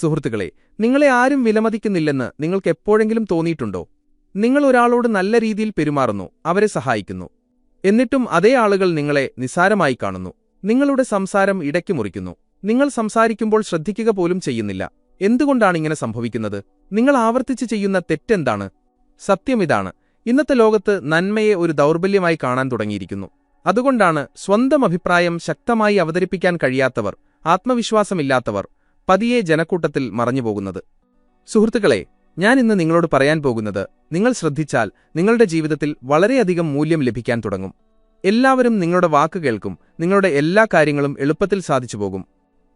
സുഹൃത്തുക്കളെ നിങ്ങളെ ആരും വിലമതിക്കുന്നില്ലെന്ന് നിങ്ങൾക്ക് എപ്പോഴെങ്കിലും തോന്നിയിട്ടുണ്ടോ? നിങ്ങൾ ഒരാളോട് നല്ല രീതിയിൽ പെരുമാറുന്നു അവരെ സഹായിക്കുന്നു. എന്നിട്ടും അതേ ആളുകൾ നിങ്ങളെ നിസാരമായി കാണുന്നു. നിങ്ങളുടെ സംസാരം ഇടയ്ക്ക് മുറിക്കുന്നു. നിങ്ങൾ സംസാരിക്കുമ്പോൾ ശ്രദ്ധിക്കുക പോലും ചെയ്യുന്നില്ല. എന്തുകൊണ്ടാണ് ഇങ്ങനെ സംഭവിക്കുന്നത്? നിങ്ങൾ ആവർത്തിച്ച് ചെയ്യുന്ന തെറ്റെന്താണ്? സത്യമിതാണ് ഇന്നത്തെ ലോകത്ത് നന്മയെ ഒരു ദൗർബല്യമായി കാണാൻ തുടങ്ങിയിരിക്കുന്നു. അതുകൊണ്ടാണ് സ്വന്തം അഭിപ്രായം ശക്തമായി അവതരിപ്പിക്കാൻ കഴിയാത്തവർ ആത്മവിശ്വാസമില്ലാത്തവർ പതിയെ ജനക്കൂട്ടത്തിൽ മറഞ്ഞുപോകുന്നത്. സുഹൃത്തുക്കളെ ഞാൻ ഇന്ന് നിങ്ങളോട് പറയാൻ പോകുന്നത് നിങ്ങൾ ശ്രദ്ധിച്ചാൽ നിങ്ങളുടെ ജീവിതത്തിൽ വളരെയധികം മൂല്യം ലഭിക്കാൻ തുടങ്ങും. എല്ലാവരും നിങ്ങളുടെ വാക്ക് കേൾക്കും നിങ്ങളുടെ എല്ലാ കാര്യങ്ങളും എളുപ്പത്തിൽ സാധിച്ചു പോകും.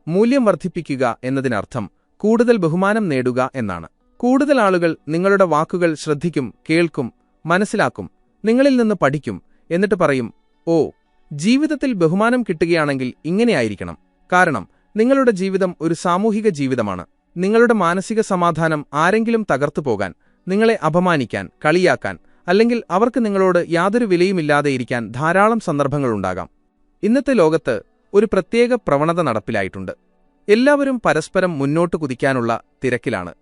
മൂല്യം വർദ്ധിപ്പിക്കുക എന്നതിനർത്ഥം കൂടുതൽ ബഹുമാനം നേടുക എന്നാണ്. കൂടുതൽ ആളുകൾ നിങ്ങളുടെ വാക്കുകൾ ശ്രദ്ധിക്കും കേൾക്കും മനസ്സിലാക്കും നിങ്ങളിൽ നിന്ന് പഠിക്കും എന്നിട്ട് പറയും ഓ ജീവിതത്തിൽ ബഹുമാനം കിട്ടുകയാണെങ്കിൽ ഇങ്ങനെയായിരിക്കണം. കാരണം നിങ്ങളുടെ ജീവിതം ഒരു സാമൂഹിക ജീവിതമാണ്. നിങ്ങളുടെ മാനസിക സമാധാനം ആരെങ്കിലും തകർത്തു പോകാൻ നിങ്ങളെ അപമാനിക്കാൻ കളിയാക്കാൻ അല്ലെങ്കിൽ അവർക്ക് നിങ്ങളോട് യാതൊരു വിലയുമില്ലാതെ ഇരിക്കാൻ ധാരാളം സന്ദർഭങ്ങളുണ്ടാകാം ഇന്നത്തെ ലോകത്ത് ഒരു പ്രത്യേക പ്രവണത നടപ്പിലായിട്ടുണ്ട്. എല്ലാവരും പരസ്പരം മുന്നോട്ട് കുതിക്കാനുള്ള തിരക്കിലാണ്.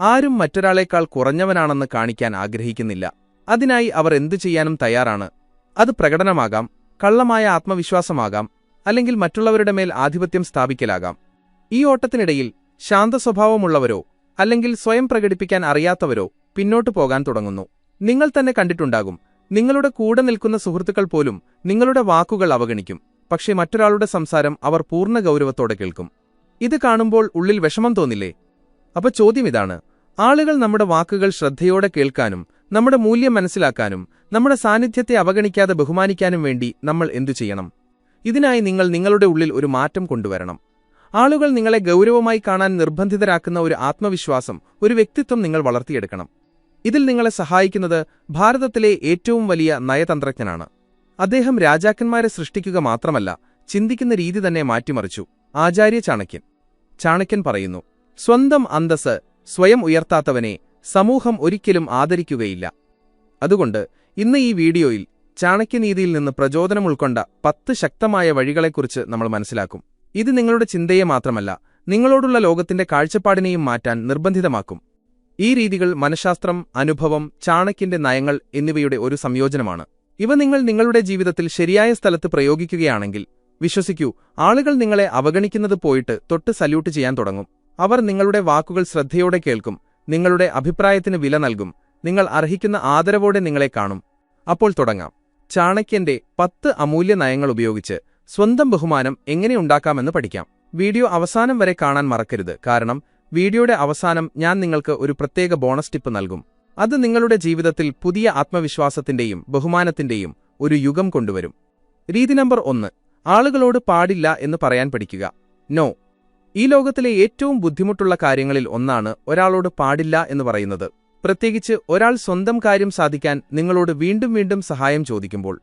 ആരും മറ്റൊരാളേക്കാൾ കുറഞ്ഞവനാണെന്ന് കാണിക്കാൻ ആഗ്രഹിക്കുന്നില്ല. അതിനായി അവർ എന്തു ചെയ്യാനും തയ്യാറാണ്. അത് പ്രകടനമാകാം കള്ളമായ ആത്മവിശ്വാസമാകാം അല്ലെങ്കിൽ മറ്റുള്ളവരുടെ മേൽ ആധിപത്യം സ്ഥാപിക്കലാകാം. ഈ ഓട്ടത്തിനിടയിൽ ശാന്ത സ്വഭാവമുള്ളവരോ അല്ലെങ്കിൽ സ്വയം പ്രകടിപ്പിക്കാൻ അറിയാത്തവരോ പിന്നോട്ടു പോകാൻ തുടങ്ങുന്നു. നിങ്ങൾ തന്നെ കണ്ടിട്ടുണ്ടാകും നിങ്ങളുടെ കൂടെ നിൽക്കുന്ന സുഹൃത്തുക്കൾ പോലും നിങ്ങളുടെ വാക്കുകൾ അവഗണിക്കും പക്ഷേ മറ്റൊരാളുടെ സംസാരം അവർ പൂർണ ഗൗരവത്തോടെ കേൾക്കും. ഇത് കാണുമ്പോൾ ഉള്ളിൽ വിഷമം തോന്നില്ലേ? അപ്പൊ ചോദ്യം ഇതാണ് ആളുകൾ നമ്മുടെ വാക്കുകൾ ശ്രദ്ധയോടെ കേൾക്കാനും നമ്മുടെ മൂല്യം മനസ്സിലാക്കാനും നമ്മുടെ സാന്നിധ്യത്തെ അവഗണിക്കാതെ ബഹുമാനിക്കാനും വേണ്ടി നമ്മൾ എന്തു ചെയ്യണം? ഇതിനായി നിങ്ങൾ നിങ്ങളുടെ ഉള്ളിൽ ഒരു മാറ്റം കൊണ്ടുവരണം. ആളുകൾ നിങ്ങളെ ഗൗരവമായി കാണാൻ നിർബന്ധിതരാക്കുന്ന ഒരു ആത്മവിശ്വാസം ഒരു വ്യക്തിത്വം നിങ്ങൾ വളർത്തിയെടുക്കണം. ഇതിൽ നിങ്ങളെ സഹായിക്കുന്നത് ഭാരതത്തിലെ ഏറ്റവും വലിയ നയതന്ത്രജ്ഞനാണ്. അദ്ദേഹം രാജാക്കന്മാരെ സൃഷ്ടിക്കുക മാത്രമല്ല ചിന്തിക്കുന്ന രീതി തന്നെ മാറ്റിമറിച്ചു. ആചാര്യ ചാണക്യൻ. ചാണക്യൻ പറയുന്നു സ്വന്തം അന്തസ് സ്വയം ഉയർത്താത്തവനെ സമൂഹം ഒരിക്കലും ആദരിക്കുകയില്ല. അതുകൊണ്ട് ഇന്ന് ഈ വീഡിയോയിൽ ചാണക്യനീതിയിൽ നിന്ന് പ്രചോദനം ഉൾക്കൊണ്ട പത്ത് ശക്തമായ വഴികളെക്കുറിച്ച് നമ്മൾ മനസ്സിലാക്കും. ഇത് നിങ്ങളുടെ ചിന്തയെ മാത്രമല്ല നിങ്ങളോടുള്ള ലോകത്തിന്റെ കാഴ്ചപ്പാടിനെയും മാറ്റാൻ നിർബന്ധിതമാക്കും. ഈ രീതികൾ മനഃശാസ്ത്രം അനുഭവം ചാണക്യന്റെ നയങ്ങൾ എന്നിവയുടെ ഒരു സംയോജനമാണ്. ഇവ നിങ്ങൾ നിങ്ങളുടെ ജീവിതത്തിൽ ശരിയായ സ്ഥലത്ത് പ്രയോഗിക്കുകയാണെങ്കിൽ വിശ്വസിക്കൂ ആളുകൾ നിങ്ങളെ അവഗണിക്കുന്നത് പോയിട്ട് തൊട്ട് സല്യൂട്ട് ചെയ്യാൻ തുടങ്ങും. അവർ നിങ്ങളുടെ വാക്കുകൾ ശ്രദ്ധയോടെ കേൾക്കും നിങ്ങളുടെ അഭിപ്രായത്തിന് വില നൽകും നിങ്ങൾ അർഹിക്കുന്ന ആദരവോടെ നിങ്ങളെ കാണും. അപ്പോൾ തുടങ്ങാം. ചാണക്യന്റെ പത്ത് അമൂല്യ നയങ്ങൾ ഉപയോഗിച്ച് സ്വന്തം ബഹുമാനം എങ്ങനെ ഉണ്ടാക്കാമെന്ന് പഠിക്കാം. വീഡിയോ അവസാനം വരെ കാണാൻ മറക്കരുത്. കാരണം വീഡിയോയുടെ അവസാനം ഞാൻ നിങ്ങൾക്ക് ഒരു പ്രത്യേക ബോണസ് ടിപ്പ് നൽകും. അത് നിങ്ങളുടെ ജീവിതത്തിൽ പുതിയ ആത്മവിശ്വാസത്തിന്റെയും ബഹുമാനത്തിന്റെയും ഒരു യുഗം കൊണ്ടുവരും. രീതി നമ്പർ ഒന്ന്. ആളുകളോട് പാടില്ല എന്ന് പറയാൻ പഠിക്കുക. നോ. ഈ ലോകത്തിലെ ഏറ്റവും ബുദ്ധിമുട്ടുള്ള കാര്യങ്ങളിൽ ഒന്നാണ് ഒരാളോട് പാടില്ല എന്ന് പറയുന്നത്. പ്രത്യേകിച്ച് ഒരാൾ സ്വന്തം കാര്യം സാധിക്കാൻ നിങ്ങളോട് വീണ്ടും വീണ്ടും സഹായം ചോദിക്കുമ്പോൾ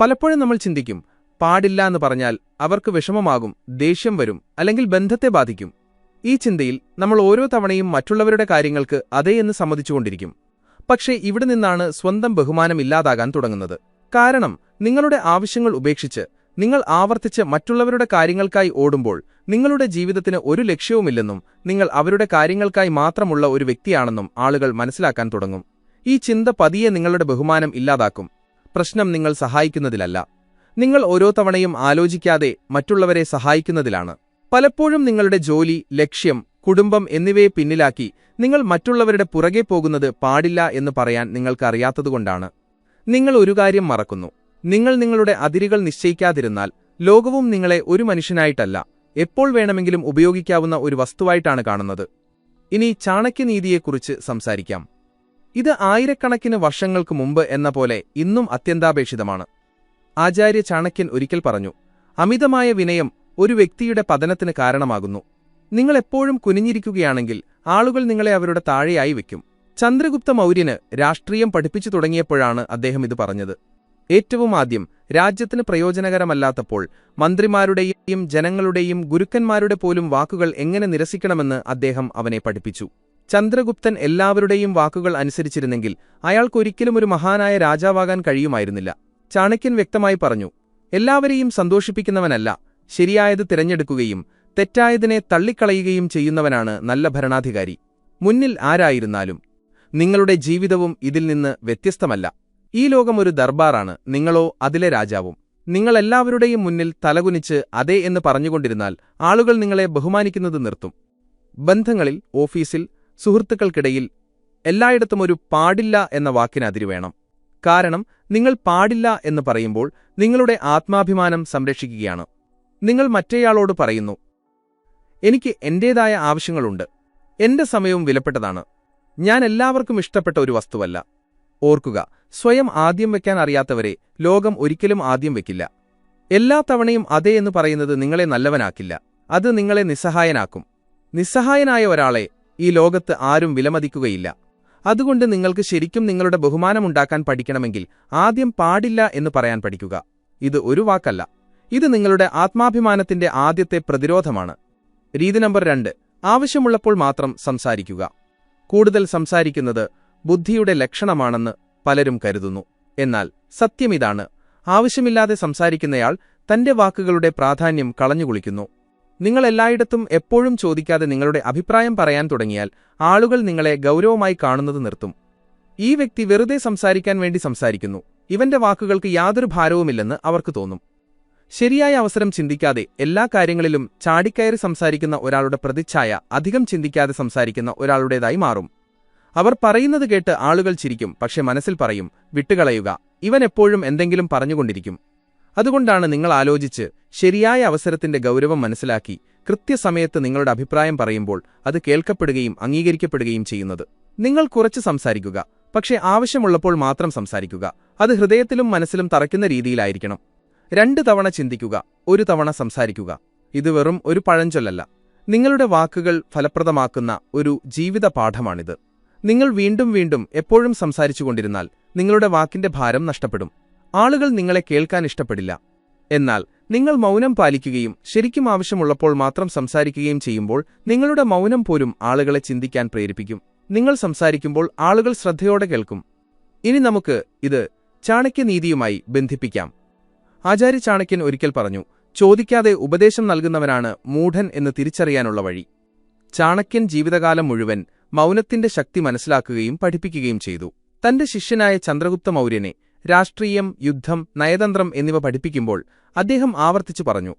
പലപ്പോഴും നമ്മൾ ചിന്തിക്കും പാടില്ല എന്ന് പറഞ്ഞാൽ അവർക്ക് വിഷമമാകും ദേഷ്യം വരും അല്ലെങ്കിൽ ബന്ധത്തെ ബാധിക്കും. ഈ ചിന്തയിൽ നമ്മൾ ഓരോ തവണയും മറ്റുള്ളവരുടെ കാര്യങ്ങൾക്ക് അതേ എന്ന് സമ്മതിച്ചുകൊണ്ടിരിക്കും. പക്ഷേ ഇവിടെ നിന്നാണ് സ്വന്തം ബഹുമാനം ഇല്ലാതാകാൻ തുടങ്ങുന്നത്. കാരണം നിങ്ങളുടെ ആവശ്യങ്ങൾ ഉപേക്ഷിച്ച് നിങ്ങൾ ആവർത്തിച്ച് മറ്റുള്ളവരുടെ കാര്യങ്ങൾക്കായി ഓടുമ്പോൾ നിങ്ങളുടെ ജീവിതത്തിന് ഒരു ലക്ഷ്യവുമില്ലെന്നും നിങ്ങൾ അവരുടെ കാര്യങ്ങൾക്കായി മാത്രമുള്ള ഒരു വ്യക്തിയാണെന്നും ആളുകൾ മനസ്സിലാക്കാൻ തുടങ്ങും. ഈ ചിന്ത പതിയെ നിങ്ങളുടെ ബഹുമാനം ഇല്ലാതാക്കും. പ്രശ്നം നിങ്ങൾ സഹായിക്കുന്നതിലല്ല. നിങ്ങൾ ഓരോ തവണയും ആലോചിക്കാതെ മറ്റുള്ളവരെ സഹായിക്കുന്നതിലാണ്. പലപ്പോഴും നിങ്ങളുടെ ജോലി ലക്ഷ്യം കുടുംബം എന്നിവയെ പിന്നിലാക്കി നിങ്ങൾ മറ്റുള്ളവരുടെ പുറകെ പോകുന്നത് പാടില്ല എന്ന് പറയാൻ നിങ്ങൾക്കറിയാത്തതുകൊണ്ടാണ്. നിങ്ങൾ ഒരു കാര്യം മറക്കുന്നു. നിങ്ങൾ നിങ്ങളുടെ അതിരുകൾ നിശ്ചയിക്കാതിരുന്നാൽ ലോകവും നിങ്ങളെ ഒരു മനുഷ്യനായിട്ടല്ല. എപ്പോൾ വേണമെങ്കിലും ഉപയോഗിക്കാവുന്ന ഒരു വസ്തുവായിട്ടാണ് കാണുന്നത്. ഇനി ചാണക്യനീതിയെക്കുറിച്ച് സംസാരിക്കാം. ഇത് ആയിരക്കണക്കിന് വർഷങ്ങൾക്ക് മുമ്പ് എന്ന പോലെ ഇന്നും അത്യന്താപേക്ഷിതമാണ്. ആചാര്യ ചാണക്യൻ ഒരിക്കൽ പറഞ്ഞു അമിതമായ വിനയം ഒരു വ്യക്തിയുടെ പതനത്തിന് കാരണമാകുന്നു. നിങ്ങൾ എപ്പോഴും കുനിഞ്ഞിരിക്കുകയാണെങ്കിൽ ആളുകൾ നിങ്ങളെ അവരുടെ താഴെയായി വയ്ക്കും. ചന്ദ്രഗുപ്ത മൗര്യന് രാഷ്ട്രീയം പഠിപ്പിച്ചു തുടങ്ങിയപ്പോഴാണ് അദ്ദേഹം ഇത് പറഞ്ഞത്. ഏറ്റവും ആദ്യം രാജ്യത്തിന് പ്രയോജനകരമല്ലാത്തപ്പോൾ മന്ത്രിമാരുടെയും ജനങ്ങളുടെയും ഗുരുക്കന്മാരുടെ പോലും വാക്കുകൾ എങ്ങനെ നിരസിക്കണമെന്ന് അദ്ദേഹം അവനെ പഠിപ്പിച്ചു. ചന്ദ്രഗുപ്തൻ എല്ലാവരുടെയും വാക്കുകൾ അനുസരിച്ചിരുന്നെങ്കിൽ അയാൾക്കൊരിക്കലും ഒരു മഹാനായ രാജാവാകാൻ കഴിയുമായിരുന്നില്ല. ചാണക്യൻ വ്യക്തമായി പറഞ്ഞു എല്ലാവരെയും സന്തോഷിപ്പിക്കുന്നവനല്ല ശരിയായത് തിരഞ്ഞെടുക്കുകയും തെറ്റായതിനെ തള്ളിക്കളയുകയും ചെയ്യുന്നവനാണ് നല്ല ഭരണാധികാരി. മുന്നിൽ ആരായിരുന്നാലും നിങ്ങളുടെ ജീവിതവും ഇതിൽ നിന്ന് വ്യത്യസ്തമല്ല. ഈ ലോകം ഒരു ദർബാറാണ് നിങ്ങളോ അതിലെ രാജാവും. നിങ്ങളെല്ലാവരുടെയും മുന്നിൽ തലകുനിച്ച് അതേ എന്ന് പറഞ്ഞുകൊണ്ടിരുന്നാൽ ആളുകൾ നിങ്ങളെ ബഹുമാനിക്കുന്നത് നിർത്തും. ബന്ധങ്ങളിൽ ഓഫീസിൽ സുഹൃത്തുക്കൾക്കിടയിൽ എല്ലായിടത്തും ഒരു പാടില്ല എന്ന വാക്കിന് അതിരു വേണം. കാരണം നിങ്ങൾ പാടില്ല എന്ന് പറയുമ്പോൾ നിങ്ങളുടെ ആത്മാഭിമാനം സംരക്ഷിക്കുകയാണ്. നിങ്ങൾ മറ്റേയാളോട് പറയുന്നു എനിക്ക് എന്റേതായ ആവശ്യങ്ങളുണ്ട്. എന്റെ സമയവും വിലപ്പെട്ടതാണ്. ഞാൻ എല്ലാവർക്കും ഇഷ്ടപ്പെട്ട ഒരു വസ്തുവല്ല. ഓർക്കുക സ്വയം ആദ്യം വെക്കാൻ അറിയാത്തവരെ ലോകം ഒരിക്കലും ആദ്യം വെക്കില്ല. എല്ലാ തവണയും അതേ എന്ന് പറയുന്നത് നിങ്ങളെ നല്ലവനാക്കില്ല. അത് നിങ്ങളെ നിസ്സഹായനാക്കും. നിസ്സഹായനായ ഒരാളെ ഈ ലോകത്ത് ആരും വിലമതിക്കുകയില്ല. അതുകൊണ്ട് നിങ്ങൾക്ക് ശരിക്കും നിങ്ങളുടെ ബഹുമാനമുണ്ടാക്കാൻ പഠിക്കണമെങ്കിൽ ആദ്യം പാടില്ല എന്ന് പറയാൻ പഠിക്കുക. ഇത് ഒരു വാക്കല്ല. ഇത് നിങ്ങളുടെ ആത്മാഭിമാനത്തിന്റെ ആദ്യത്തെ പ്രതിരോധമാണ്. രീതി നമ്പർ രണ്ട്. ആവശ്യമുള്ളപ്പോൾ മാത്രം സംസാരിക്കുക. കൂടുതൽ സംസാരിക്കുന്നത് ബുദ്ധിയുടെ ലക്ഷണമാണെന്ന് പലരും കരുതുന്നു. എന്നാൽ സത്യമിതാണ്. ആവശ്യമില്ലാതെ സംസാരിക്കുന്നയാൾ തന്റെ വാക്കുകളുടെ പ്രാധാന്യം കളഞ്ഞുകുളിക്കുന്നു. നിങ്ങൾ എല്ലായിടത്തും എപ്പോഴും ചോദിക്കാതെ നിങ്ങളുടെ അഭിപ്രായം പറയാൻ തുടങ്ങിയാൽ ആളുകൾ നിങ്ങളെ ഗൗരവമായി കാണുന്നത് നിർത്തും. ഈ വ്യക്തി വെറുതെ സംസാരിക്കാൻ വേണ്ടി സംസാരിക്കുന്നു. ഇവന്റെ വാക്കുകൾക്ക് യാതൊരു ഭാരവുമില്ലെന്ന് അവർക്ക് തോന്നും. ശരിയായ അവസരം ചിന്തിക്കാതെ എല്ലാ കാര്യങ്ങളിലും ചാടിക്കയറി സംസാരിക്കുന്ന ഒരാളുടെ പ്രതിച്ഛായ അധികം ചിന്തിക്കാതെ സംസാരിക്കുന്ന ഒരാളുടേതായി മാറും. അവർ പറയുന്നത് കേട്ട് ആളുകൾ ചിരിക്കും പക്ഷെ മനസ്സിൽ പറയും വിട്ടുകളയുക. ഇവൻ എപ്പോഴും എന്തെങ്കിലും പറഞ്ഞുകൊണ്ടിരിക്കും. അതുകൊണ്ടാണ് നിങ്ങൾ ആലോചിച്ച് ശരിയായ അവസരത്തിന്റെ ഗൗരവം മനസ്സിലാക്കി കൃത്യസമയത്ത് നിങ്ങളുടെ അഭിപ്രായം പറയുമ്പോൾ അത് കേൾക്കപ്പെടുകയും അംഗീകരിക്കപ്പെടുകയും ചെയ്യുന്നത്. നിങ്ങൾ കുറച്ച് സംസാരിക്കുക പക്ഷേ ആവശ്യമുള്ളപ്പോൾ മാത്രം സംസാരിക്കുക. അത് ഹൃദയത്തിലും മനസ്സിലും തറയ്ക്കുന്ന രീതിയിലായിരിക്കണം. രണ്ട് തവണ ചിന്തിക്കുക ഒരു തവണ സംസാരിക്കുക. ഇത് വെറും ഒരു പഴഞ്ചൊല്ലല്ല. നിങ്ങളുടെ വാക്കുകൾ ഫലപ്രദമാക്കുന്ന ഒരു ജീവിത പാഠമാണിത് നിങ്ങൾ വീണ്ടും വീണ്ടും എപ്പോഴും സംസാരിച്ചുകൊണ്ടിരുന്നാൽ നിങ്ങളുടെ വാക്കിന്റെ ഭാരം നഷ്ടപ്പെടും. ആളുകൾ നിങ്ങളെ കേൾക്കാൻ ഇഷ്ടപ്പെടില്ല. എന്നാൽ നിങ്ങൾ മൗനം പാലിക്കുകയും ശരിക്കും ആവശ്യമുള്ളപ്പോൾ മാത്രം സംസാരിക്കുകയും ചെയ്യുമ്പോൾ നിങ്ങളുടെ മൗനം പോലും ആളുകളെ ചിന്തിക്കാൻ പ്രേരിപ്പിക്കും. നിങ്ങൾ സംസാരിക്കുമ്പോൾ ആളുകൾ ശ്രദ്ധയോടെ കേൾക്കും. ഇനി നമുക്ക് ഇത് ചാണക്യനീതിയുമായി ബന്ധിപ്പിക്കാം. ആചാര്യ ചാണക്യൻ ഒരിക്കൽ പറഞ്ഞു ചോദിക്കാതെ ഉപദേശം നൽകുന്നവനാണ് മൂഢൻ എന്ന് തിരിച്ചറിയാനുള്ള വഴി. ചാണക്യൻ ജീവിതകാലം മുഴുവൻ മൗനത്തിന്റെ ശക്തി മനസ്സിലാക്കുകയും പഠിപ്പിക്കുകയും ചെയ്തു. തന്റെ ശിഷ്യനായ ചന്ദ്രഗുപ്ത മൗര്യനെ രാഷ്ട്രീയം യുദ്ധം നയതന്ത്രം എന്നിവ പഠിപ്പിക്കുമ്പോൾ അദ്ദേഹം ആവർത്തിച്ചു പറഞ്ഞു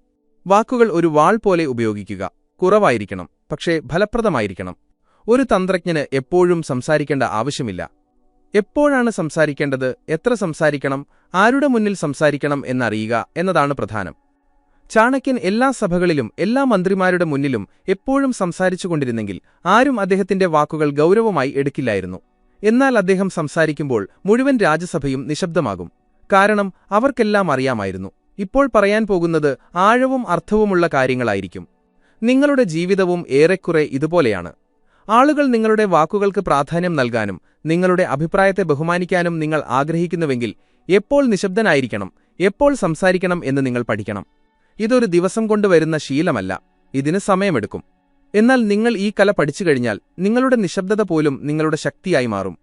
വാക്കുകൾ ഒരു വാൾ പോലെ ഉപയോഗിക്കുക. കുറവായിരിക്കണം പക്ഷേ ഫലപ്രദമായിരിക്കണം. ഒരു തന്ത്രജ്ഞന് എപ്പോഴും സംസാരിക്കേണ്ട ആവശ്യമില്ല. എപ്പോഴാണ് സംസാരിക്കേണ്ടത് എത്ര സംസാരിക്കണം ആരുടെ മുന്നിൽ സംസാരിക്കണം എന്നറിയുക എന്നതാണ് പ്രധാനം. ചാണക്യൻ എല്ലാ സഭകളിലും എല്ലാ മന്ത്രിമാരുടെ മുന്നിലും എപ്പോഴും സംസാരിച്ചുകൊണ്ടിരുന്നെങ്കിൽ ആരും അദ്ദേഹത്തിന്റെ വാക്കുകൾ ഗൗരവമായി എടുക്കില്ലായിരുന്നു. എന്നാൽ അദ്ദേഹം സംസാരിക്കുമ്പോൾ മുഴുവൻ രാജ്യസഭയും നിശബ്ദമാകും. കാരണം അവർക്കെല്ലാം അറിയാമായിരുന്നു. ഇപ്പോൾ പറയാൻ പോകുന്നത് ആഴവും അർത്ഥവുമുള്ള കാര്യങ്ങളായിരിക്കും. നിങ്ങളുടെ ജീവിതവും ഏറെക്കുറെ ഇതുപോലെയാണ്. ആളുകൾ നിങ്ങളുടെ വാക്കുകൾക്ക് പ്രാധാന്യം നൽകാനും നിങ്ങളുടെ അഭിപ്രായത്തെ ബഹുമാനിക്കാനും നിങ്ങൾ ആഗ്രഹിക്കുന്നുവെങ്കിൽ എപ്പോൾ നിശബ്ദനായിരിക്കണം എപ്പോൾ സംസാരിക്കണം എന്ന് നിങ്ങൾ പഠിക്കണം. ഇതൊരു ദിവസം കൊണ്ട് വരുന്ന ശീലമല്ല. ഇതിന് സമയമെടുക്കും. എന്നാൽ നിങ്ങൾ ഈ കല പഠിച്ചു കഴിഞ്ഞാൽ നിങ്ങളുടെ നിശബ്ദത പോലും നിങ്ങളുടെ ശക്തിയായി മാറും.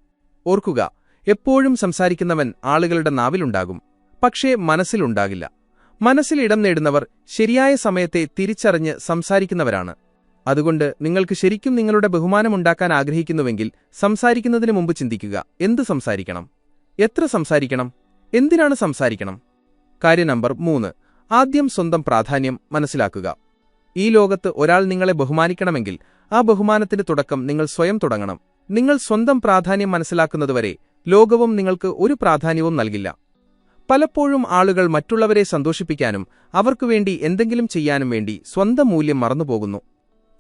ഓർക്കുക എപ്പോഴും സംസാരിക്കുന്നവൻ ആളുകളുടെ നാവിലുണ്ടാകും. പക്ഷേ മനസ്സിലുണ്ടാകില്ല. മനസ്സിൽ ഇടം നേടുന്നവർ ശരിയായ സമയത്തെ തിരിച്ചറിഞ്ഞ് സംസാരിക്കുന്നവരാണ്. അതുകൊണ്ട് നിങ്ങൾക്ക് ശരിക്കും നിങ്ങളുടെ ബഹുമാനമുണ്ടാക്കാൻ ആഗ്രഹിക്കുന്നുവെങ്കിൽ സംസാരിക്കുന്നതിന് മുമ്പ് ചിന്തിക്കുക എന്ത് സംസാരിക്കണം? എത്ര സംസാരിക്കണം? എന്തിനാണ് സംസാരിക്കണം? കാര്യം നമ്പർ മൂന്ന്. ആദ്യം സ്വന്തം പ്രാധാന്യം മനസ്സിലാക്കുക. ഈ ലോകത്ത് ഒരാൾ നിങ്ങളെ ബഹുമാനിക്കണമെങ്കിൽ ആ ബഹുമാനത്തിന്റെ തുടക്കം നിങ്ങൾ സ്വയം തുടങ്ങണം. നിങ്ങൾ സ്വന്തം പ്രാധാന്യം മനസ്സിലാക്കുന്നതുവരെ ലോകവും നിങ്ങൾക്ക് ഒരു പ്രാധാന്യവും നൽകില്ല. പലപ്പോഴും ആളുകൾ മറ്റുള്ളവരെ സന്തോഷിപ്പിക്കാനും അവർക്കുവേണ്ടി എന്തെങ്കിലും ചെയ്യാനും വേണ്ടി സ്വന്തം മൂല്യം മറന്നുപോകുന്നു.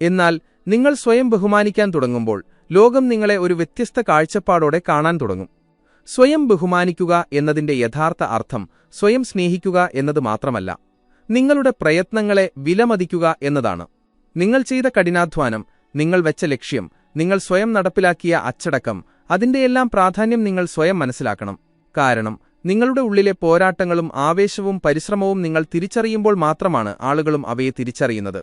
എന്നാൽ നിങ്ങൾ സ്വയം ബഹുമാനിക്കാൻ തുടങ്ങുമ്പോൾ ലോകം നിങ്ങളെ ഒരു വ്യത്യസ്ത കാഴ്ചപ്പാടോടെ കാണാൻ തുടങ്ങും. സ്വയം ബഹുമാനിക്കുക എന്നതിന്റെ യഥാർത്ഥ അർത്ഥം സ്വയം സ്നേഹിക്കുക എന്നത് മാത്രമല്ല. നിങ്ങളുടെ പ്രയത്നങ്ങളെ വിലമതിക്കുക എന്നതാണ്. നിങ്ങൾ ചെയ്ത കഠിനാധ്വാനം നിങ്ങൾ വെച്ച ലക്ഷ്യം നിങ്ങൾ സ്വയം നടപ്പിലാക്കിയ അച്ചടക്കം അതിന്റെയെല്ലാം പ്രാധാന്യം നിങ്ങൾ സ്വയം മനസ്സിലാക്കണം. കാരണം നിങ്ങളുടെ ഉള്ളിലെ പോരാട്ടങ്ങളും ആവേശവും പരിശ്രമവും നിങ്ങൾ തിരിച്ചറിയുമ്പോൾ മാത്രമാണ് ആളുകളും അവയെ തിരിച്ചറിയുന്നത്.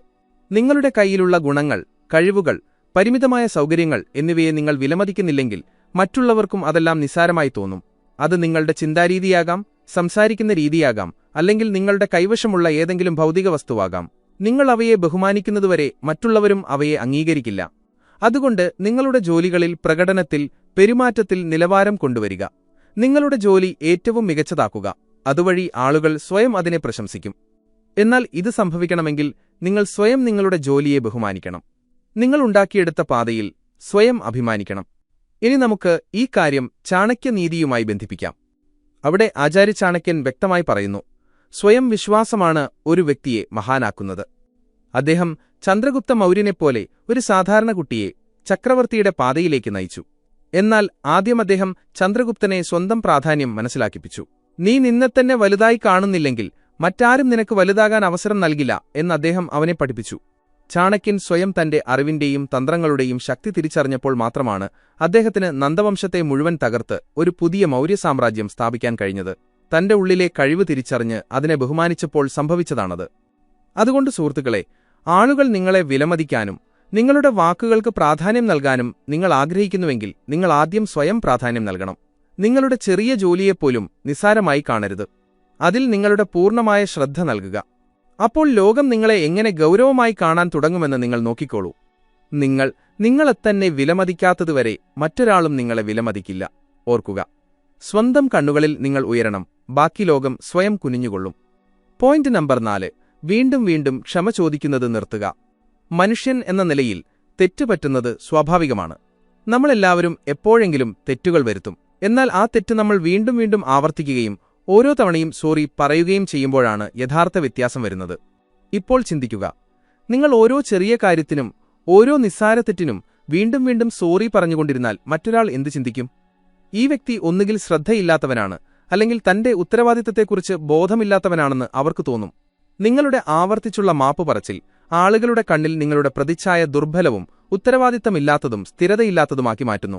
നിങ്ങളുടെ കയ്യിലുള്ള ഗുണങ്ങൾ കഴിവുകൾ പരിമിതമായ സൗകര്യങ്ങൾ എന്നിവയെ നിങ്ങൾ വിലമതിക്കുന്നില്ലെങ്കിൽ മറ്റുള്ളവർക്കും അതെല്ലാം നിസാരമായി തോന്നും. അത് നിങ്ങളുടെ ചിന്താരീതിയാകാം സംസാരിക്കുന്ന രീതിയാകാം അല്ലെങ്കിൽ നിങ്ങളുടെ കൈവശമുള്ള ഏതെങ്കിലും ഭൗതിക വസ്തുവാകാം. നിങ്ങൾ അവയെ ബഹുമാനിക്കുന്നതുവരെ മറ്റുള്ളവരും അവയെ അംഗീകരിക്കില്ല. അതുകൊണ്ട് നിങ്ങളുടെ ജോലികളിൽ പ്രകടനത്തിൽ പെരുമാറ്റത്തിൽ നിലവാരം കൊണ്ടുവരിക. നിങ്ങളുടെ ജോലി ഏറ്റവും മികച്ചതാക്കുക. അതുവഴി ആളുകൾ സ്വയം അതിനെ പ്രശംസിക്കും. എന്നാൽ ഇത് സംഭവിക്കണമെങ്കിൽ നിങ്ങൾ സ്വയം നിങ്ങളുടെ ജോലിയെ ബഹുമാനിക്കണം. നിങ്ങൾ ഉണ്ടാക്കിയെടുത്ത പാതയിൽ സ്വയം അഭിമാനിക്കണം. ഇനി നമുക്ക് ഈ കാര്യം ചാണക്യനീതിയുമായി ബന്ധിപ്പിക്കാം. അവിടെ ആചാര്യ ചാണക്യൻ വ്യക്തമായി പറയുന്നു സ്വയം വിശ്വാസമാണ് ഒരു വ്യക്തിയെ മഹാനാക്കുന്നത്. അദ്ദേഹം ചന്ദ്രഗുപ്ത മൗര്യനെപ്പോലെ ഒരു സാധാരണ കുട്ടിയെ ചക്രവർത്തിയുടെ പാതയിലേക്ക് നയിച്ചു. എന്നാൽ ആദ്യം അദ്ദേഹം ചന്ദ്രഗുപ്തനെ സ്വന്തം പ്രാധാന്യം മനസ്സിലാക്കിപ്പിച്ചു. നീ നിന്നെ തന്നെ വലുതായി കാണുന്നില്ലെങ്കിൽ മറ്റാരും നിനക്ക് വലുതാകാൻ അവസരം നൽകില്ല എന്ന് അദ്ദേഹം അവനെ പഠിപ്പിച്ചു. ചാണക്യൻ സ്വയം തന്റെ അറിവിന്റെയും തന്ത്രങ്ങളുടെയും ശക്തി തിരിച്ചറിഞ്ഞപ്പോൾ മാത്രമാണ് അദ്ദേഹത്തിന് നന്ദവംശത്തെ മുഴുവൻ തകർത്ത് ഒരു പുതിയ മൗര്യ സാമ്രാജ്യം സ്ഥാപിക്കാൻ കഴിഞ്ഞത്. തന്റെ ഉള്ളിലെ കഴിവ് തിരിച്ചറിഞ്ഞ് അതിനെ ബഹുമാനിച്ചപ്പോൾ സംഭവിച്ചതാണത്. അതുകൊണ്ട് സുഹൃത്തുക്കളെ ആളുകൾ നിങ്ങളെ വിലമതിക്കാനും നിങ്ങളുടെ വാക്കുകൾക്ക് പ്രാധാന്യം നൽകാനും നിങ്ങൾ ആഗ്രഹിക്കുന്നുവെങ്കിൽ നിങ്ങൾ ആദ്യം സ്വയം പ്രാധാന്യം നൽകണം. നിങ്ങളുടെ ചെറിയ ജോലിയെപ്പോലും നിസ്സാരമായി കാണരുത്. അതിൽ നിങ്ങളുടെ പൂർണമായ ശ്രദ്ധ നൽകുക. അപ്പോൾ ലോകം നിങ്ങളെ എങ്ങനെ ഗൗരവമായി കാണാൻ തുടങ്ങുമെന്ന് നിങ്ങൾ നോക്കിക്കോളൂ. നിങ്ങൾ നിങ്ങളെ തന്നെ വിലമതിക്കാത്തതുവരെ മറ്റൊരാളും നിങ്ങളെ വിലമതിക്കില്ല. ഓർക്കുക സ്വന്തം കണ്ണുകളിൽ നിങ്ങൾ ഉയരണം ബാക്കി ലോകം സ്വയം കുനിഞ്ഞുകൊള്ളും. പോയിന്റ് നമ്പർ നാല് വീണ്ടും വീണ്ടും ക്ഷമ ചോദിക്കുന്നത് നിർത്തുക. മനുഷ്യൻ എന്ന നിലയിൽ തെറ്റുപറ്റുന്നത് സ്വാഭാവികമാണ്. നമ്മളെല്ലാവരും എപ്പോഴെങ്കിലും തെറ്റുകൾ വരുത്തും. എന്നാൽ ആ തെറ്റ് നമ്മൾ വീണ്ടും വീണ്ടും ആവർത്തിക്കുകയും ഓരോ തവണയും സോറി പറയുകയും ചെയ്യുമ്പോഴാണ് യഥാർത്ഥ വ്യത്യാസം വരുന്നത്. ഇപ്പോൾ ചിന്തിക്കുക. നിങ്ങൾ ഓരോ ചെറിയ കാര്യത്തിനും ഓരോ നിസ്സാര തെറ്റിനും വീണ്ടും വീണ്ടും സോറി പറഞ്ഞുകൊണ്ടിരുന്നാൽ മറ്റൊരാൾ എന്ത് ചിന്തിക്കും? ഈ വ്യക്തി ഒന്നുകിൽ ശ്രദ്ധയില്ലാത്തവനാണ് അല്ലെങ്കിൽ തന്റെ ഉത്തരവാദിത്തത്തെക്കുറിച്ച് ബോധമില്ലാത്തവനാണെന്ന് അവർക്ക് തോന്നും. നിങ്ങളുടെ ആവർത്തിച്ചുള്ള മാപ്പ് പറച്ചിൽ ആളുകളുടെ കണ്ണിൽ നിങ്ങളുടെ പ്രതിച്ഛായ ദുർബലവും ഉത്തരവാദിത്തമില്ലാത്തതും സ്ഥിരതയില്ലാത്തതുമാക്കി മാറ്റുന്നു.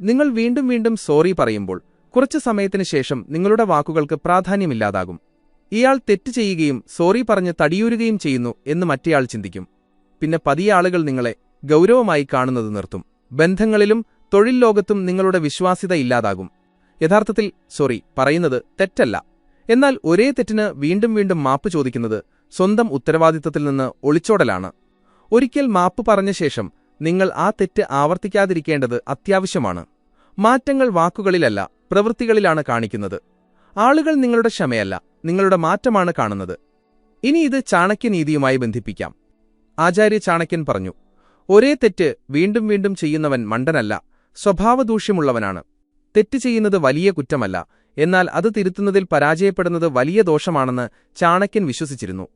നിങ്ങൾ വീണ്ടും വീണ്ടും സോറി പറയുമ്പോൾ കുറച്ചു സമയത്തിന് ശേഷം നിങ്ങളുടെ വാക്കുകൾക്ക് പ്രാധാന്യമില്ലാതാകും. ഇയാൾ തെറ്റ് ചെയ്യുകയും സോറി പറഞ്ഞ് തടിയൂരുകയും ചെയ്യുന്നു എന്ന് മറ്റേയാൾ ചിന്തിക്കും. പിന്നെ പതിയ ആളുകൾ നിങ്ങളെ ഗൗരവമായി കാണുന്നത് നിർത്തും. ബന്ധങ്ങളിലും തൊഴിൽ ലോകത്തും നിങ്ങളുടെ വിശ്വാസ്യത ഇല്ലാതാകും. യഥാർത്ഥത്തിൽ സോറി പറയുന്നത് തെറ്റല്ല. എന്നാൽ ഒരേ തെറ്റിന് വീണ്ടും വീണ്ടും മാപ്പ് ചോദിക്കുന്നത് സ്വന്തം ഉത്തരവാദിത്തത്തിൽ നിന്ന് ഒളിച്ചോടലാണ്. ഒരിക്കൽ മാപ്പ് പറഞ്ഞ ശേഷം നിങ്ങൾ ആ തെറ്റ് ആവർത്തിക്കാതിരിക്കേണ്ടത് അത്യാവശ്യമാണ്. മാറ്റങ്ങൾ വാക്കുകളിലല്ല പ്രവൃത്തികളിലാണ് കാണിക്കുന്നത്. ആളുകൾ നിങ്ങളുടെ ക്ഷമയല്ല നിങ്ങളുടെ മാറ്റമാണ് കാണുന്നത്. ഇനി ഇത് ചാണക്യനീതിയുമായി ബന്ധിപ്പിക്കാം. ആചാര്യ ചാണക്യൻ പറഞ്ഞു ഒരേ തെറ്റ് വീണ്ടും വീണ്ടും ചെയ്യുന്നവൻ മണ്ടനല്ല സ്വഭാവദൂഷ്യമുള്ളവനാണ്. തെറ്റ് ചെയ്യുന്നത് വലിയ കുറ്റമല്ല എന്നാൽ അത് തിരുത്തുന്നതിൽ പരാജയപ്പെടുന്നത് വലിയ ദോഷമാണെന്ന് ചാണക്യൻ വിശ്വസിച്ചിരുന്നു.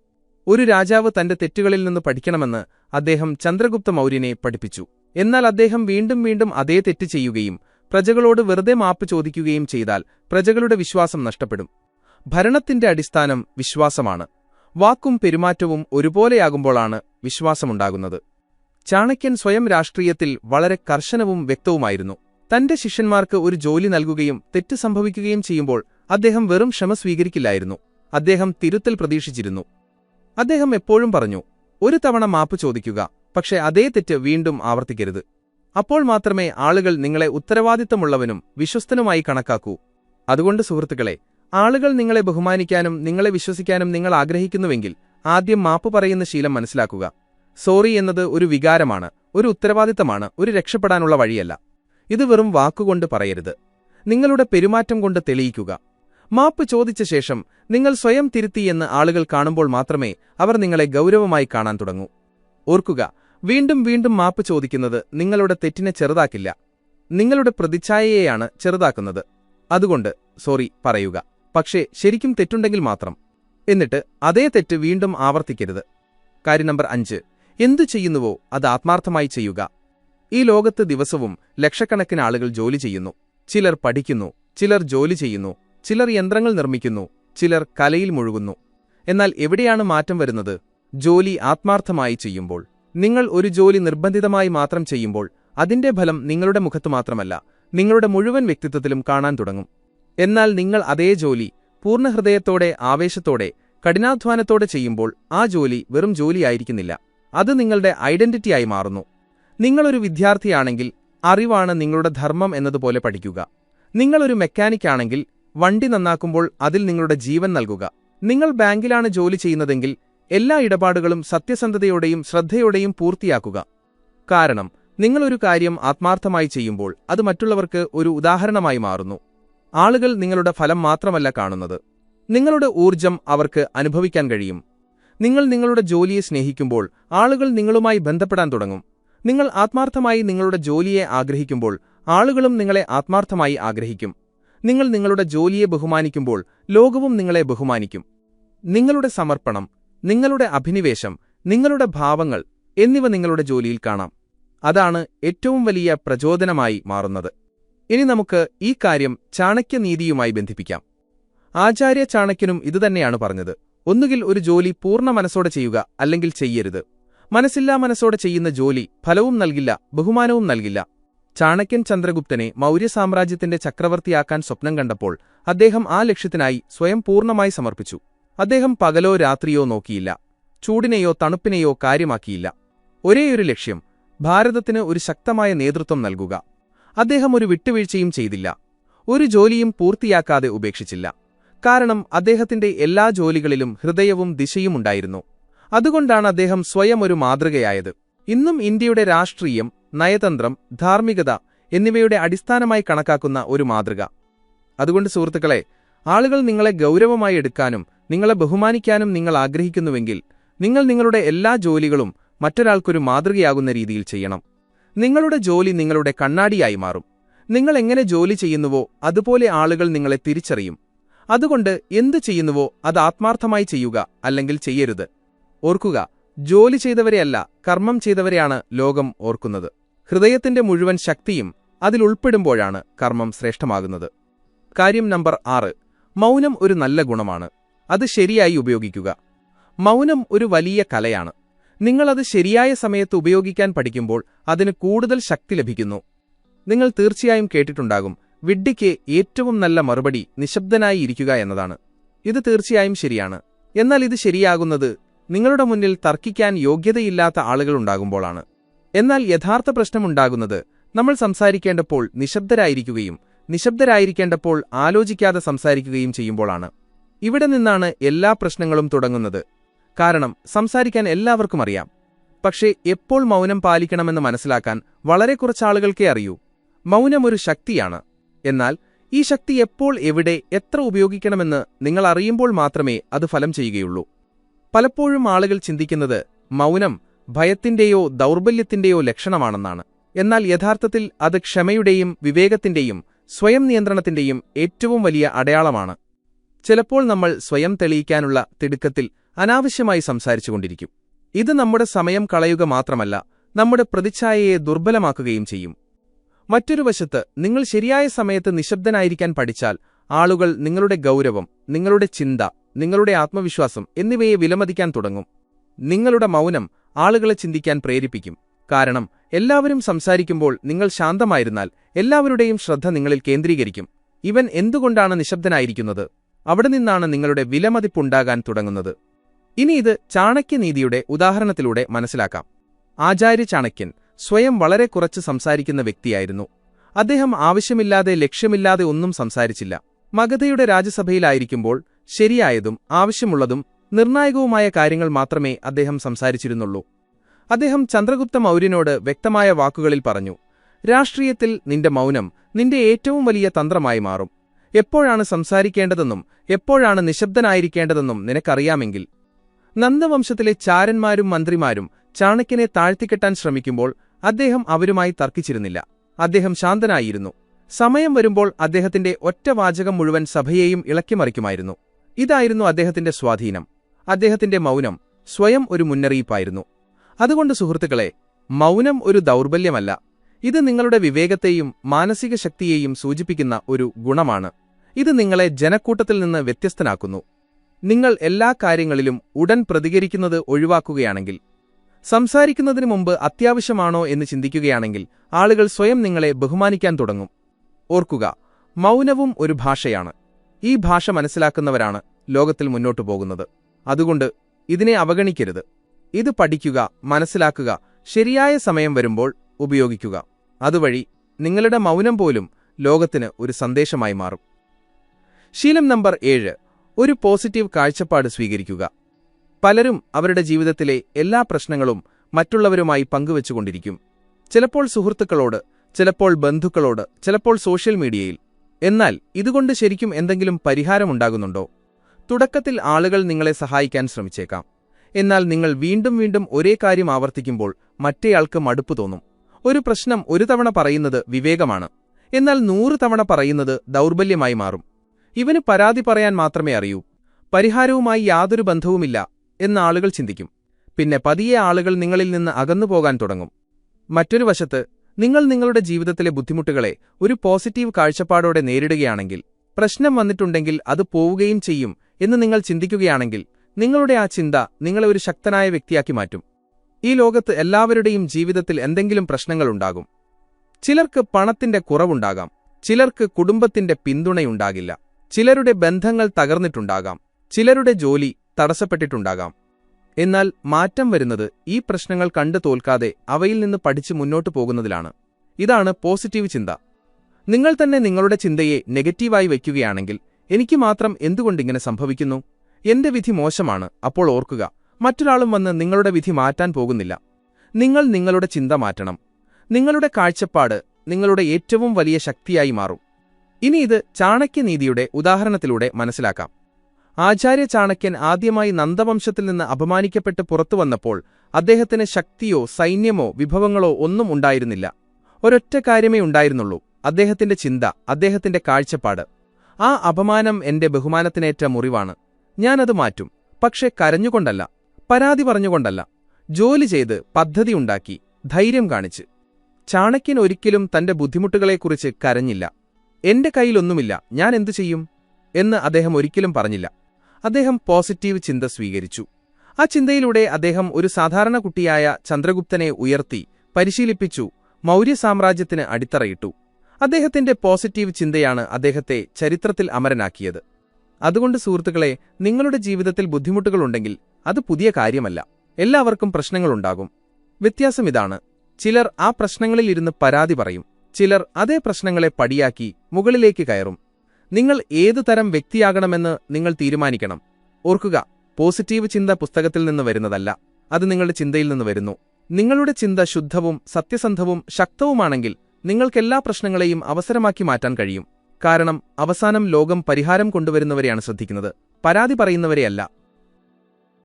ഒരു രാജാവ് തന്റെ തെറ്റുകളിൽ നിന്ന് പഠിക്കണമെന്ന് അദ്ദേഹം ചന്ദ്രഗുപ്ത മൗര്യനെ പഠിപ്പിച്ചു. എന്നാൽ അദ്ദേഹം വീണ്ടും വീണ്ടും അതേ തെറ്റ് ചെയ്യുകയും പ്രജകളോട് വെറുതെ മാപ്പ് ചോദിക്കുകയും ചെയ്താൽ പ്രജകളുടെ വിശ്വാസം നഷ്ടപ്പെടും. ഭരണത്തിന്റെ അടിസ്ഥാനം വിശ്വാസമാണ്. വാക്കും പെരുമാറ്റവും ഒരുപോലെയാകുമ്പോഴാണ് വിശ്വാസമുണ്ടാകുന്നത്. ചാണക്യൻ സ്വയം രാഷ്ട്രീയത്തിൽ വളരെ കർശനവും വ്യക്തവുമായിരുന്നു. തന്റെ ശിഷ്യന്മാർക്ക് ഒരു ജോലി നൽകുകയും തെറ്റ് സംഭവിക്കുകയും ചെയ്യുമ്പോൾ അദ്ദേഹം വെറും ക്ഷമ സ്വീകരിക്കില്ലായിരുന്നു. അദ്ദേഹം തിരുത്തൽ പ്രതീക്ഷിച്ചിരുന്നു. അദ്ദേഹം എപ്പോഴും പറഞ്ഞു ഒരു തവണ മാപ്പ് ചോദിക്കുക പക്ഷേ അതേ തെറ്റ് വീണ്ടും ആവർത്തിക്കരുത്. അപ്പോൾ മാത്രമേ ആളുകൾ നിങ്ങളെ ഉത്തരവാദിത്തമുള്ളവനും വിശ്വസ്തനുമായി കണക്കാക്കൂ. അതുകൊണ്ട് സുഹൃത്തുക്കളെ ആളുകൾ നിങ്ങളെ ബഹുമാനിക്കാനും നിങ്ങളെ വിശ്വസിക്കാനും നിങ്ങൾ ആഗ്രഹിക്കുന്നുവെങ്കിൽ ആദ്യം മാപ്പ് പറയുന്ന ശീലം മനസ്സിലാക്കുക. സോറി എന്നത് ഒരു വികാരമാണ് ഒരു ഉത്തരവാദിത്തമാണ് ഒരു രക്ഷപ്പെടാനുള്ള വഴിയല്ല. ഇത് വെറും വാക്കുകൊണ്ട് പറയരുത്. നിങ്ങളുടെ പെരുമാറ്റം കൊണ്ട് തെളിയിക്കുക. മാപ്പ് ചോദിച്ച ശേഷം നിങ്ങൾ സ്വയം തിരുത്തിയെന്ന് ആളുകൾ കാണുമ്പോൾ മാത്രമേ അവർ നിങ്ങളെ ഗൗരവമായി കാണാൻ തുടങ്ങൂ. ഓർക്കുക വീണ്ടും വീണ്ടും മാപ്പ് ചോദിക്കുന്നത് നിങ്ങളുടെ തെറ്റിനെ ചെറുതാക്കില്ല. നിങ്ങളുടെ പ്രതിച്ഛായയെയാണ് ചെറുതാക്കുന്നത്. അതുകൊണ്ട് സോറി പറയുക. പക്ഷേ ശരിക്കും തെറ്റുണ്ടെങ്കിൽ മാത്രം. എന്നിട്ട് അതേ തെറ്റ് വീണ്ടും ആവർത്തിക്കരുത്. കാര്യം നമ്പർ അഞ്ച്. എന്തു ചെയ്യുന്നുവോ അത് ആത്മാർത്ഥമായി ചെയ്യുക. ഈ ലോകത്ത് ദിവസവും ലക്ഷക്കണക്കിന് ആളുകൾ ജോലി ചെയ്യുന്നു. ചിലർ പഠിക്കുന്നു ചിലർ ജോലി ചെയ്യുന്നു ചിലർ യന്ത്രങ്ങൾ നിർമ്മിക്കുന്നു ചിലർ കലയിൽ മുഴുകുന്നു. എന്നാൽ എവിടെയാണ് മാറ്റം വരുന്നത്? ജോലി ആത്മാർത്ഥമായി ചെയ്യുമ്പോൾ. നിങ്ങൾ ഒരു ജോലി നിർബന്ധിതമായി മാത്രം ചെയ്യുമ്പോൾ അതിന്റെ ഫലം നിങ്ങളുടെ മുഖത്ത് മാത്രമല്ല നിങ്ങളുടെ മുഴുവൻ വ്യക്തിത്വത്തിലും കാണാൻ തുടങ്ങും. എന്നാൽ നിങ്ങൾ അതേ ജോലി പൂർണഹൃദയത്തോടെ ആവേശത്തോടെ കഠിനാധ്വാനത്തോടെ ചെയ്യുമ്പോൾ ആ ജോലി വെറും ജോലിയായിരിക്കുന്നില്ല. അത് നിങ്ങളുടെ ഐഡന്റിറ്റിയായി മാറുന്നു. നിങ്ങളൊരു വിദ്യാർത്ഥിയാണെങ്കിൽ അറിവാണ് നിങ്ങളുടെ ധർമ്മം എന്നതുപോലെ പഠിക്കുക. നിങ്ങളൊരു മെക്കാനിക്കാണെങ്കിൽ വണ്ടി നന്നാക്കുമ്പോൾ അതിൽ നിങ്ങളുടെ ജീവൻ നൽകുക. നിങ്ങൾ ബാങ്കിലാണ് ജോലി ചെയ്യുന്നതെങ്കിൽ എല്ലാ ഇടപാടുകളും സത്യസന്ധതയോടെയും ശ്രദ്ധയോടെയും പൂർത്തിയാക്കുക. കാരണം നിങ്ങളൊരു കാര്യം ആത്മാർത്ഥമായി ചെയ്യുമ്പോൾ അത് മറ്റുള്ളവർക്ക് ഒരു ഉദാഹരണമായി മാറുന്നു. ആളുകൾ നിങ്ങളുടെ ഫലം മാത്രമല്ല കാണുന്നത്. നിങ്ങളുടെ ഊർജം അവർക്ക് അനുഭവിക്കാൻ കഴിയും. നിങ്ങൾ നിങ്ങളുടെ ജോലിയെ സ്നേഹിക്കുമ്പോൾ ആളുകൾ നിങ്ങളുമായി ബന്ധപ്പെടാൻ തുടങ്ങും. നിങ്ങൾ ആത്മാർത്ഥമായി നിങ്ങളുടെ ജോലിയെ ആഗ്രഹിക്കുമ്പോൾ ആളുകളും നിങ്ങളെ ആത്മാർത്ഥമായി ആഗ്രഹിക്കും. നിങ്ങൾ നിങ്ങളുടെ ജോലിയെ ബഹുമാനിക്കുമ്പോൾ ലോകവും നിങ്ങളെ ബഹുമാനിക്കും. നിങ്ങളുടെ സമർപ്പണം നിങ്ങളുടെ അഭിനിവേശം നിങ്ങളുടെ ഭാവങ്ങൾ എന്നിവ നിങ്ങളുടെ ജോലിയിൽ കാണാം. അതാണ് ഏറ്റവും വലിയ പ്രചോദനമായി മാറുന്നത്. ഇനി നമുക്ക് ഈ കാര്യം ചാണക്യനീതിയുമായി ബന്ധിപ്പിക്കാം. ആചാര്യ ചാണക്യനും ഇതുതന്നെയാണ് പറഞ്ഞത്. ഒന്നുകിൽ ഒരു ജോലി പൂർണ മനസ്സോടെ ചെയ്യുക അല്ലെങ്കിൽ ചെയ്യരുത്. മനസ്സില്ലാ മനസ്സോടെ ചെയ്യുന്ന ജോലി ഫലവും നൽകില്ല ബഹുമാനവും നൽകില്ല. ചാണക്യൻ ചന്ദ്രഗുപ്തനെ മൗര്യ സാമ്രാജ്യത്തിന്റെ ചക്രവർത്തിയാക്കാൻ സ്വപ്നം കണ്ടപ്പോൾ അദ്ദേഹം ആ ലക്ഷ്യത്തിനായി സ്വയം പൂർണമായി സമർപ്പിച്ചു. അദ്ദേഹം പകലോ രാത്രിയോ നോക്കിയില്ല. ചൂടിനെയോ തണുപ്പിനെയോ കാര്യമാക്കിയില്ല. ഒരേയൊരു ലക്ഷ്യം ഭാരതത്തിന് ഒരു ശക്തമായ നേതൃത്വം നൽകുക. അദ്ദേഹം ഒരു വിട്ടുവീഴ്ചയും ചെയ്തില്ല. ഒരു ജോലിയും പൂർത്തിയാക്കാതെ ഉപേക്ഷിച്ചില്ല. കാരണം അദ്ദേഹത്തിന്റെ എല്ലാ ജോലികളിലും ഹൃദയവും ദിശയും ഉണ്ടായിരുന്നു. അതുകൊണ്ടാണ് അദ്ദേഹം സ്വയം ഒരു മാതൃകയായത്. ഇന്നും ഇന്ത്യയുടെ രാഷ്ട്രീയം നയതന്ത്രം ധാർമ്മികത എന്നിവയുടെ അടിസ്ഥാനമായി കണക്കാക്കുന്ന ഒരു മാതൃക. അതുകൊണ്ട് സുഹൃത്തുക്കളെ ആളുകൾ നിങ്ങളെ ഗൗരവമായി എടുക്കാനും നിങ്ങളെ ബഹുമാനിക്കാനും നിങ്ങൾ ആഗ്രഹിക്കുന്നുവെങ്കിൽ നിങ്ങൾ നിങ്ങളുടെ എല്ലാ ജോലികളും മറ്റൊരാൾക്കൊരു മാതൃകയാകുന്ന രീതിയിൽ ചെയ്യണം. നിങ്ങളുടെ ജോലി നിങ്ങളുടെ കണ്ണാടിയായി മാറും. നിങ്ങൾ എങ്ങനെ ജോലി ചെയ്യുന്നുവോ അതുപോലെ ആളുകൾ നിങ്ങളെ തിരിച്ചറിയും. അതുകൊണ്ട് എന്തു ചെയ്യുന്നുവോ അത് ആത്മാർത്ഥമായി ചെയ്യുക അല്ലെങ്കിൽ ചെയ്യരുത്. ഓർക്കുക ജോലി ചെയ്തവരെയല്ല കർമ്മം ചെയ്തവരെയാണ് ലോകം ഓർക്കുന്നത്. ഹൃദയത്തിന്റെ മുഴുവൻ ശക്തിയും അതിലുൾപ്പെടുമ്പോഴാണ് കർമ്മം ശ്രേഷ്ഠമാകുന്നത്. കാര്യം നമ്പർ ആറ്. മൗനം ഒരു നല്ല ഗുണമാണ്. അത് ശരിയായി ഉപയോഗിക്കുക. മൗനം ഒരു വലിയ കലയാണ്. നിങ്ങളത് ശരിയായ സമയത്ത് ഉപയോഗിക്കാൻ പഠിക്കുമ്പോൾ അതിന് കൂടുതൽ ശക്തി ലഭിക്കുന്നു. നിങ്ങൾ തീർച്ചയായും കേട്ടിട്ടുണ്ടാകും വിഡ്ഢിക്ക് ഏറ്റവും നല്ല മറുപടി നിശബ്ദനായി ഇരിക്കുക എന്നതാണ്. ഇത് തീർച്ചയായും ശരിയാണ്. എന്നാൽ ഇത് ശരിയാകുന്നത് നിങ്ങളുടെ മുന്നിൽ തർക്കിക്കാൻ യോഗ്യതയില്ലാത്ത ആളുകളുണ്ടാകുമ്പോഴാണ് എന്നാൽ യഥാർത്ഥ പ്രശ്നമുണ്ടാകുന്നത് നമ്മൾ സംസാരിക്കേണ്ടപ്പോൾ നിശബ്ദരായിരിക്കുകയും നിശബ്ദരായിരിക്കേണ്ടപ്പോൾ ആലോചിക്കാതെ സംസാരിക്കുകയും ചെയ്യുമ്പോഴാണ്. ഇവിടെ നിന്നാണ് എല്ലാ പ്രശ്നങ്ങളും തുടങ്ങുന്നത്. കാരണം സംസാരിക്കാൻ എല്ലാവർക്കും അറിയാം. പക്ഷേ എപ്പോൾ മൗനം പാലിക്കണമെന്ന് മനസ്സിലാക്കാൻ വളരെ കുറച്ചാളുകൾക്കേ അറിയൂ. മൗനം ഒരു ശക്തിയാണ്. എന്നാൽ ഈ ശക്തി എപ്പോൾ എവിടെ എത്ര ഉപയോഗിക്കണമെന്ന് നിങ്ങൾ അറിയുമ്പോൾ മാത്രമേ അത് ഫലം ചെയ്യുകയുള്ളൂ. പലപ്പോഴും ആളുകൾ ചിന്തിക്കുന്നത് മൗനം ഭയത്തിന്റെയോ ദൗർബല്യത്തിന്റെയോ ലക്ഷണമാണെന്നാണ്. എന്നാൽ യഥാർത്ഥത്തിൽ അത് ക്ഷമയുടെയും വിവേകത്തിന്റെയും സ്വയം നിയന്ത്രണത്തിന്റെയും ഏറ്റവും വലിയ അടയാളമാണ്. ചിലപ്പോൾ നമ്മൾ സ്വയം തെളിയിക്കാനുള്ള തിടുക്കത്തിൽ അനാവശ്യമായി സംസാരിച്ചുകൊണ്ടിരിക്കും. ഇത് നമ്മുടെ സമയം കളയുക മാത്രമല്ല നമ്മുടെ പ്രതിച്ഛായയെ ദുർബലമാക്കുകയും ചെയ്യും. മറ്റൊരു വശത്ത് നിങ്ങൾ ശരിയായ സമയത്ത് നിശബ്ദനായിരിക്കാൻ പഠിച്ചാൽ ആളുകൾ നിങ്ങളുടെ ഗൗരവം നിങ്ങളുടെ ചിന്ത നിങ്ങളുടെ ആത്മവിശ്വാസം എന്നിവയെ വിലമതിക്കാൻ തുടങ്ങും. നിങ്ങളുടെ മൗനം ആളുകളെ ചിന്തിക്കാൻ പ്രേരിപ്പിക്കും. കാരണം എല്ലാവരും സംസാരിക്കുമ്പോൾ നിങ്ങൾ ശാന്തമായിരുന്നാൽ എല്ലാവരുടെയും ശ്രദ്ധ നിങ്ങളിൽ കേന്ദ്രീകരിക്കും. ഇവൻ എന്തുകൊണ്ടാണ് നിശബ്ദനായിരിക്കുന്നത്? അവിടെ നിന്നാണ് നിങ്ങളുടെ വിലമതിപ്പുണ്ടാകാൻ തുടങ്ങുന്നത്. ഇനി ഇത് ചാണക്യനീതിയുടെ ഉദാഹരണത്തിലൂടെ മനസ്സിലാക്കാം. ആചാര്യ ചാണക്യൻ സ്വയം വളരെ കുറച്ച് സംസാരിക്കുന്ന വ്യക്തിയായിരുന്നു. അദ്ദേഹം ആവശ്യമില്ലാതെ ലക്ഷ്യമില്ലാതെ ഒന്നും സംസാരിച്ചില്ല. മഗധയുടെ രാജ്യസഭയിലായിരിക്കുമ്പോൾ ശരിയായതും ആവശ്യമുള്ളതും നിർണായകവുമായ കാര്യങ്ങൾ മാത്രമേ അദ്ദേഹം സംസാരിച്ചിരുന്നുള്ളൂ. അദ്ദേഹം ചന്ദ്രഗുപ്ത മൗര്യനോട് വ്യക്തമായ വാക്കുകളിൽ പറഞ്ഞു രാഷ്ട്രീയത്തിൽ നിന്റെ മൗനം നിന്റെ ഏറ്റവും വലിയ തന്ത്രമായി മാറും. എപ്പോഴാണ് സംസാരിക്കേണ്ടതെന്നും എപ്പോഴാണ് നിശബ്ദനായിരിക്കേണ്ടതെന്നും നിനക്കറിയാമെങ്കിൽ. നന്ദവംശത്തിലെ ചാരന്മാരും മന്ത്രിമാരും ചാണക്യനെ താഴ്ത്തിക്കെട്ടാൻ ശ്രമിക്കുമ്പോൾ അദ്ദേഹം അവരുമായി തർക്കിച്ചിരുന്നില്ല. അദ്ദേഹം ശാന്തനായിരുന്നു. സമയം വരുമ്പോൾ അദ്ദേഹത്തിന്റെ ഒറ്റ വാചകം മുഴുവൻ സഭയെയും ഇളക്കിമറിക്കുമായിരുന്നു ഇതായിരുന്നു അദ്ദേഹത്തിന്റെ സ്വാധീനം. അദ്ദേഹത്തിന്റെ മൗനം സ്വയം ഒരു മുന്നറിയിപ്പായിരുന്നു. അതുകൊണ്ട് സുഹൃത്തുക്കളെ മൗനം ഒരു ദൗർബല്യമല്ല. ഇത് നിങ്ങളുടെ വിവേകത്തെയും മാനസിക ശക്തിയെയും സൂചിപ്പിക്കുന്ന ഒരു ഗുണമാണ്. ഇത് നിങ്ങളെ ജനക്കൂട്ടത്തിൽ നിന്ന് വ്യത്യസ്തനാക്കുന്നു. നിങ്ങൾ എല്ലാ കാര്യങ്ങളിലും ഉടൻ പ്രതികരിക്കുന്നത് ഒഴിവാക്കുകയാണെങ്കിൽ സംസാരിക്കുന്നതിനു മുമ്പ് അത്യാവശ്യമാണോ എന്ന് ചിന്തിക്കുകയാണെങ്കിൽ ആളുകൾ സ്വയം നിങ്ങളെ ബഹുമാനിക്കാൻ തുടങ്ങും. ഓർക്കുക മൗനവും ഒരു ഭാഷയാണ്. ഈ ഭാഷ മനസ്സിലാക്കുന്നവരാണ് ലോകത്തിൽ മുന്നോട്ടു പോകുന്നത്. അതുകൊണ്ട് ഇതിനെ അവഗണിക്കരുത്. ഇത് പഠിക്കുക മനസ്സിലാക്കുക ശരിയായ സമയം വരുമ്പോൾ ഉപയോഗിക്കുക. അതുവഴി നിങ്ങളുടെ മൗനം പോലും ലോകത്തിന് ഒരു സന്ദേശമായി മാറും. ശീലം നമ്പർ ഏഴ്. ഒരു പോസിറ്റീവ് കാഴ്ചപ്പാട് സ്വീകരിക്കുക. പലരും അവരുടെ ജീവിതത്തിലെ എല്ലാ പ്രശ്നങ്ങളും മറ്റുള്ളവരുമായി പങ്കുവച്ചുകൊണ്ടിരിക്കും. ചിലപ്പോൾ സുഹൃത്തുക്കളോട് ചിലപ്പോൾ ബന്ധുക്കളോട് ചിലപ്പോൾ സോഷ്യൽ മീഡിയയിൽ. എന്നാൽ ഇതുകൊണ്ട് ശരിക്കും എന്തെങ്കിലും പരിഹാരമുണ്ടാകുന്നുണ്ടോ തുടക്കത്തിൽ ആളുകൾ നിങ്ങളെ സഹായിക്കാൻ ശ്രമിച്ചേക്കാം. എന്നാൽ നിങ്ങൾ വീണ്ടും വീണ്ടും ഒരേ കാര്യം ആവർത്തിക്കുമ്പോൾ മറ്റേയാൾക്ക് മടുപ്പ് തോന്നും. ഒരു പ്രശ്നം ഒരു തവണ പറയുന്നത് വിവേകമാണ്. എന്നാൽ നൂറ് തവണ പറയുന്നത് ദൗർബല്യമായി മാറും. ഇവന് പരാതി പറയാൻ മാത്രമേ അറിയൂ. പരിഹാരവുമായി യാതൊരു ബന്ധവുമില്ല എന്ന് ആളുകൾ ചിന്തിക്കും. പിന്നെ പതിയെ ആളുകൾ നിങ്ങളിൽ നിന്ന് അകന്നു പോകാൻ തുടങ്ങും. മറ്റൊരു വശത്ത് നിങ്ങൾ നിങ്ങളുടെ ജീവിതത്തിലെ ബുദ്ധിമുട്ടുകളെ ഒരു പോസിറ്റീവ് കാഴ്ചപ്പാടോടെ നേരിടുകയാണെങ്കിൽ പ്രശ്നം വന്നിട്ടുണ്ടെങ്കിൽ അത് പോവുകയും ചെയ്യും എന്ന് നിങ്ങൾ ചിന്തിക്കുകയാണെങ്കിൽ നിങ്ങളുടെ ആ ചിന്ത നിങ്ങളെ ഒരു ശക്തനായ വ്യക്തിയാക്കി മാറ്റും. ഈ ലോകത്ത് എല്ലാവരുടെയും ജീവിതത്തിൽ എന്തെങ്കിലും പ്രശ്നങ്ങളുണ്ടാകും ചിലർക്ക് പണത്തിന്റെ കുറവുണ്ടാകാം. ചിലർക്ക് കുടുംബത്തിന്റെ പിന്തുണയുണ്ടാകില്ല. ചിലരുടെ ബന്ധങ്ങൾ തകർന്നിട്ടുണ്ടാകാം ചിലരുടെ ജോലി തടസ്സപ്പെട്ടിട്ടുണ്ടാകാം. എന്നാൽ മാറ്റം വരുന്നത് ഈ പ്രശ്നങ്ങൾ കണ്ടു തോൽക്കാതെ അവയിൽ നിന്ന് പഠിച്ച് മുന്നോട്ടു പോകുന്നതിലാണ്. ഇതാണ് പോസിറ്റീവ് ചിന്ത. നിങ്ങൾ തന്നെ നിങ്ങളുടെ ചിന്തയെ നെഗറ്റീവായി വയ്ക്കുകയാണെങ്കിൽ എനിക്ക് മാത്രം എന്തുകൊണ്ടിങ്ങനെ സംഭവിക്കുന്നു? എന്റെ വിധി മോശമാണ് അപ്പോൾ ഓർക്കുക. മറ്റൊരാളും വന്ന് നിങ്ങളുടെ വിധി മാറ്റാൻ പോകുന്നില്ല. നിങ്ങൾ നിങ്ങളുടെ ചിന്ത മാറ്റണം. നിങ്ങളുടെ കാഴ്ചപ്പാട് നിങ്ങളുടെ ഏറ്റവും വലിയ ശക്തിയായി മാറും. ഇനി ഇത് ചാണക്യനീതിയുടെ ഉദാഹരണത്തിലൂടെ മനസ്സിലാക്കാം. ആചാര്യ ചാണക്യൻ ആദ്യമായി നന്ദവംശത്തിൽ നിന്ന് അപമാനിക്കപ്പെട്ട് പുറത്തു വന്നപ്പോൾ അദ്ദേഹത്തിന് ശക്തിയോ സൈന്യമോ വിഭവങ്ങളോ ഒന്നും ഉണ്ടായിരുന്നില്ല. ഒരൊറ്റ കാര്യമേ ഉണ്ടായിരുന്നുള്ളൂ അദ്ദേഹത്തിന്റെ ചിന്ത അദ്ദേഹത്തിന്റെ കാഴ്ചപ്പാട്. ആ അപമാനം എന്റെ ബഹുമാനത്തിനേറ്റ മുറിവാണ്. ഞാനത് മാറ്റും. പക്ഷെ കരഞ്ഞുകൊണ്ടല്ല പരാതി പറഞ്ഞുകൊണ്ടല്ല ജോലി ചെയ്ത് പദ്ധതിയുണ്ടാക്കി ധൈര്യം കാണിച്ച്. ചാണക്യൻ ഒരിക്കലും തന്റെ ബുദ്ധിമുട്ടുകളെക്കുറിച്ച് കരഞ്ഞില്ല. എന്റെ കയ്യിലൊന്നുമില്ല ഞാൻ എന്തു ചെയ്യും? എന്ന് അദ്ദേഹം ഒരിക്കലും പറഞ്ഞില്ല. അദ്ദേഹം പോസിറ്റീവ് ചിന്ത സ്വീകരിച്ചു. ആ ചിന്തയിലൂടെ അദ്ദേഹം ഒരു സാധാരണ കുട്ടിയായ ചന്ദ്രഗുപ്തനെ ഉയർത്തി പരിശീലിപ്പിച്ചു മൗര്യ സാമ്രാജ്യത്തിന് അടിത്തറയിട്ടു. അദ്ദേഹത്തിന്റെ പോസിറ്റീവ് ചിന്തയാണ് അദ്ദേഹത്തെ ചരിത്രത്തിൽ അമരനാക്കിയത്. അതുകൊണ്ട് സുഹൃത്തുക്കളെ നിങ്ങളുടെ ജീവിതത്തിൽ ബുദ്ധിമുട്ടുകളുണ്ടെങ്കിൽ അത് പുതിയ കാര്യമല്ല. എല്ലാവർക്കും പ്രശ്നങ്ങളുണ്ടാകും. വ്യത്യാസം ഇതാണ്. ചിലർ ആ പ്രശ്നങ്ങളിലിരുന്ന് പരാതി പറയും. ചിലർ അതേ പ്രശ്നങ്ങളെ പടിയാക്കി മുകളിലേക്ക് കയറും. നിങ്ങൾ ഏതു തരം വ്യക്തിയാകണമെന്ന് നിങ്ങൾ തീരുമാനിക്കണം. ഓർക്കുക പോസിറ്റീവ് ചിന്ത പുസ്തകത്തിൽ നിന്ന് വരുന്നതല്ല അത് നിങ്ങളുടെ ചിന്തയിൽ നിന്ന് വരുന്നു. നിങ്ങളുടെ ചിന്ത ശുദ്ധവും സത്യസന്ധവും ശക്തവുമാണെങ്കിൽ നിങ്ങൾക്കെല്ലാ പ്രശ്നങ്ങളെയും അവസരമാക്കി മാറ്റാൻ കഴിയും. കാരണം അവസാനം ലോകം പരിഹാരം കൊണ്ടുവരുന്നവരെയാണ് ശ്രദ്ധിക്കുന്നത്. പരാതി പറയുന്നവരെയല്ല.